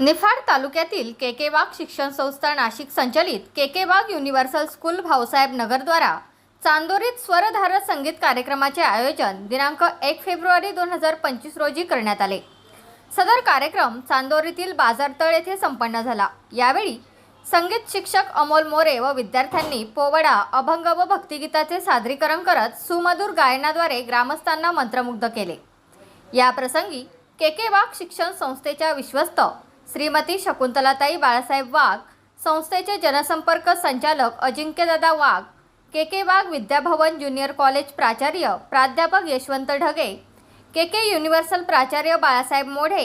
निफाड तालुक्यातील केकेबाग शिक्षण संस्था नाशिक संचलित केकेबाग युनिव्हर्सल स्कूल भाऊसाहेब नगरद्वारा चांदोरीत स्वरधार संगीत कार्यक्रमाचे आयोजन दिनांक एक फेब्रुवारी दोन हजार पंचवीस रोजी करण्यात आले. सदर कार्यक्रम चांदोरीतील बाजारतळ येथे संपन्न झाला. यावेळी संगीत शिक्षक अमोल मोरे व विद्यार्थ्यांनी पोवडा अभंग व भक्तिगीताचे सादरीकरण करत सुमधुर गायनाद्वारे ग्रामस्थांना मंत्रमुग्ध केले. या प्रसंगी के के शिक्षण संस्थेच्या विश्वस्त श्रीमती शकुंतलाताई बाळासाहेब वाघ संस्थेचे जनसंपर्क संचालक अजिंक्यदादा वाघ के के वाघ विद्याभवन ज्युनियर कॉलेज प्राचार्य प्राध्यापक Yashwant Dhage K K universal प्राचार्य Balasaheb Modhe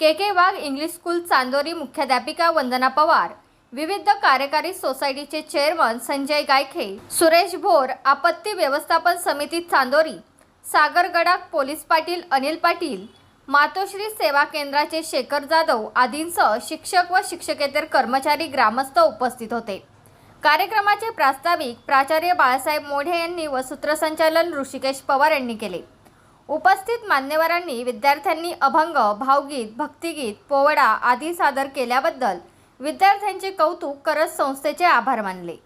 K K Wagh English school Chandori मुख्याध्यापिका वंदना पवार विविध कार्यकारी सोसायटीचे चेअरमन संजय गायखे सुरेश भोर आपत्ती व्यवस्थापन समिती चांदोरी सागर गडाख पोलीस पाटील अनिल पाटील मातोश्री सेवा केंद्राचे शेखर जाधव आदींसह शिक्षक व शिक्षकेतर कर्मचारी ग्रामस्थ उपस्थित होते. कार्यक्रमाचे प्रास्ताविक प्राचार्य बाळासाहेब मोढे यांनी व सूत्रसंचालन ऋषिकेश पवार यांनी केले. उपस्थित मान्यवरांनी विद्यार्थ्यांनी अभंग भावगीत भक्तिगीत पोवडा आदी सादर केल्याबद्दल विद्यार्थ्यांचे कौतुक करत संस्थेचे आभार मानले.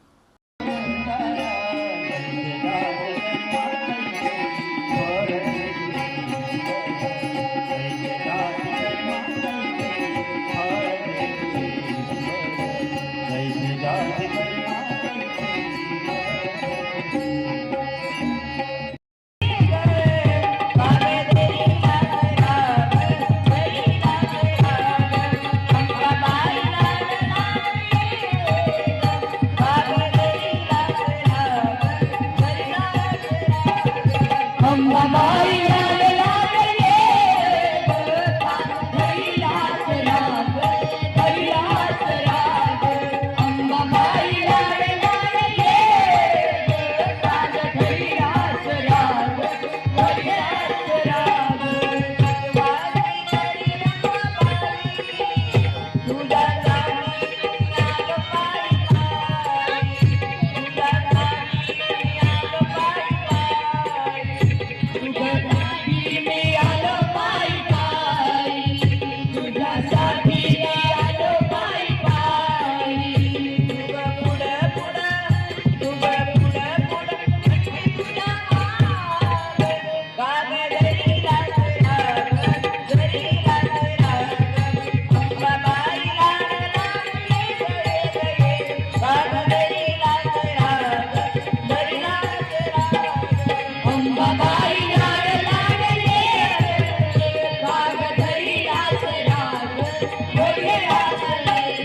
মোহাম্মদ